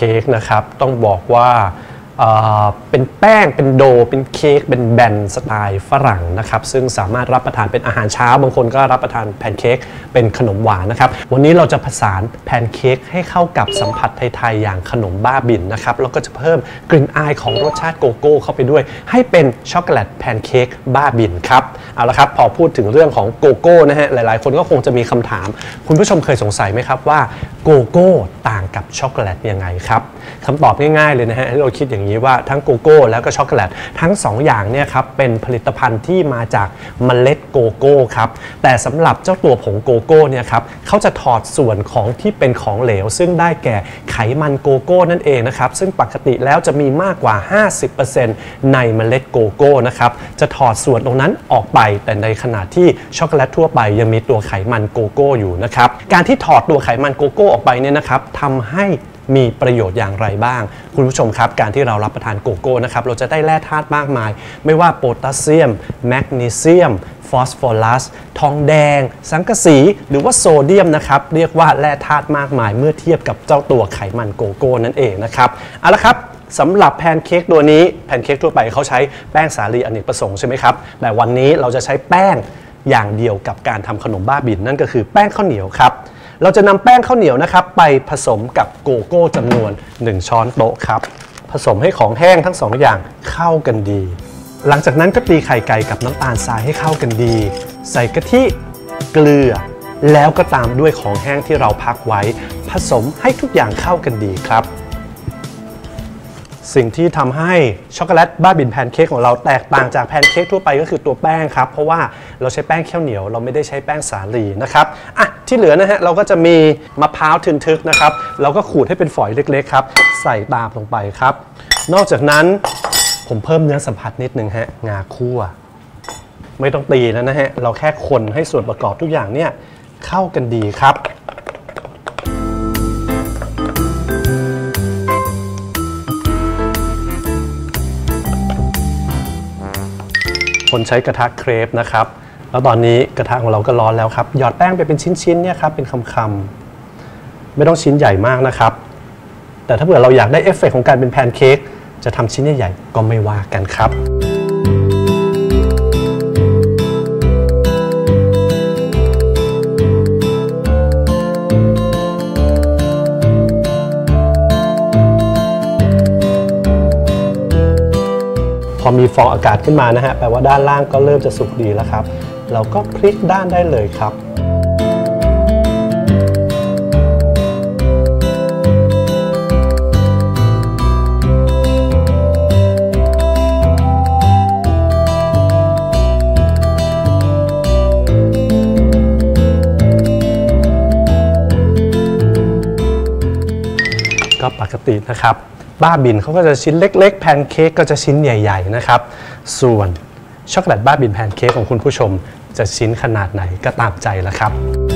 เค้กนะครับต้องบอกว่าเป็นแป้งเป็นโดเป็นเค้กเป็นแบนสไตล์ฝรั่งนะครับซึ่งสามารถรับประทานเป็นอาหารเช้า บางคนก็รับประทานแพนเค้กเป็นขนมหวานนะครับวันนี้เราจะผสานแพนเค้กให้เข้ากับสัมผัสไทยๆอย่างขนมบ้าบินนะครับแล้วก็จะเพิ่มกลิ่นอายของรสชาติโกโก้เข้าไปด้วย ให้เป็นช็อกโกแลตแพนเค้กบ้าบินครับเอาละครับพอพูดถึงเรื่องของโกโก้นะฮะหลายๆ คนก็คงจะมีคำถาม คุณผู้ชมเคยสงสัยไหมครับว่าโกโก้ต่าง กับช็อกโกแลตยังไงครับคำตอบง่ายๆเลยนะฮะเราคิดอย่างนี้ว่าทั้งโกโก้แล้วก็ช็อกโกแลตทั้ง 2 อย่างเนี่ยครับเป็นผลิตภัณฑ์ที่มาจากเมล็ด โกโก้ครับ แต่สำหรับเจ้าตัวผงโกโก้เนี่ยครับเขาจะถอดส่วนของที่เป็นของเหลว ซึ่งได้แก่ไขมันโกโก้นั่นเองนะครับ ซึ่งปกติแล้วจะมีมากกว่า 50%ในเมล็ดโกโก้นะครับ จะถอดส่วนตรงนั้นออกไป แต่ในขณะที่ช็อกโกแลตทั่วไปยังมีตัวไขมันโกโก้อยู่นะครับ การที่ถอดตัวไขมันโกโก้ออกไปเนี่ยนะครับทำให้มีประโยชน์อย่างไรบ้าง คุณผู้ชมครับ การที่เรารับประทานโกโก้นะครับ เราจะได้แร่ธาตุมากมาย ไม่ว่าโพแทสเซียม แมกนีเซียม ฟอสฟอรัส ทองแดง สังกะสี หรือว่าโซเดียมนะครับ เรียกว่าแร่ธาตุมากมายเมื่อเทียบกับเจ้าตัวไขมันโกโก้นั่นเองนะครับ เอาละครับสำหรับแพนเค้กตัวนี้แพนเค้กทั่วไปเขาใช้แป้งสาลีอเนกประสงค์ใช่ไหมครับ แต่วันนี้เราจะใช้แป้งอย่างเดียวกับการทำขนมบ้าบินนั่นก็คือแป้งข้าวเหนียวครับเราจะนำแป้งข้าวเหนียวนะครับไปผสมกับโกโก้จำนวน 1 ช้อนโต๊ะครับผสมให้ของแห้งทั้งสองอย่างเข้ากันดี หลังจากนั้นก็ตีไข่ไก่กับน้ำตาลทรายให้เข้ากันดี ใส่กะทิเกลือ แล้วก็ตามด้วยของแห้งที่เราพักไว้ ผสมให้ทุกอย่างเข้ากันดีครับ สิ่งที่ทำให้ช็อกโกแลตบ้าบินแพนเค้กของเราแตกต่างจากแพนเค้กทั่วไปก็คือตัวแป้งครับ เพราะว่าเราใช้แป้งข้าวเหนียวเราไม่ได้ใช้แป้งสาลีนะครับอะที่เหลือนะฮะเราก็จะมีมะพร้าวทึนทึกนะครับเราก็ขูดให้เป็นฝอยเล็กๆครับ ใส่ตามลงไปครับ นอกจากนั้น ผมเพิ่มเนื้อสัมผัสนิดนึงฮะ งาคั่ว ไม่ต้องตีแล้วนะฮะ เราแค่คนให้ส่วนประกอบทุกอย่างเนี่ยเข้ากันดีครับ คนใช้กระทะเครปนะครับ แล้วตอนนี้กระทะของเราก็ร้อนแล้วครับ หยอดแป้งไปเป็นชิ้นๆเนี่ยครับ เป็นคำๆ ไม่ต้องชิ้นใหญ่มากนะครับ แต่ถ้าเผื่อเราอยากได้เอฟเฟกต์ของการเป็นแพนเค้ก จะทำชิ้นใหญ่ๆก็ไม่ว่ากันครับพอมีฟองอากาศขึ้นมานะฮะ แปลว่าด้านล่างก็เริ่มจะสุกดีแล้วครับ เราก็พลิกด้านได้เลยครับ ก็ปกตินะครับ บ้าบินเขาก็จะชิ้นเล็ก ๆ แพนเค้กก็จะชิ้นใหญ่ ๆ นะครับ ส่วนช็อกโกแลตบ้าบินแพนเค้กของคุณผู้ชม จะชิ้นขนาดไหนก็ตามใจแล้วครับ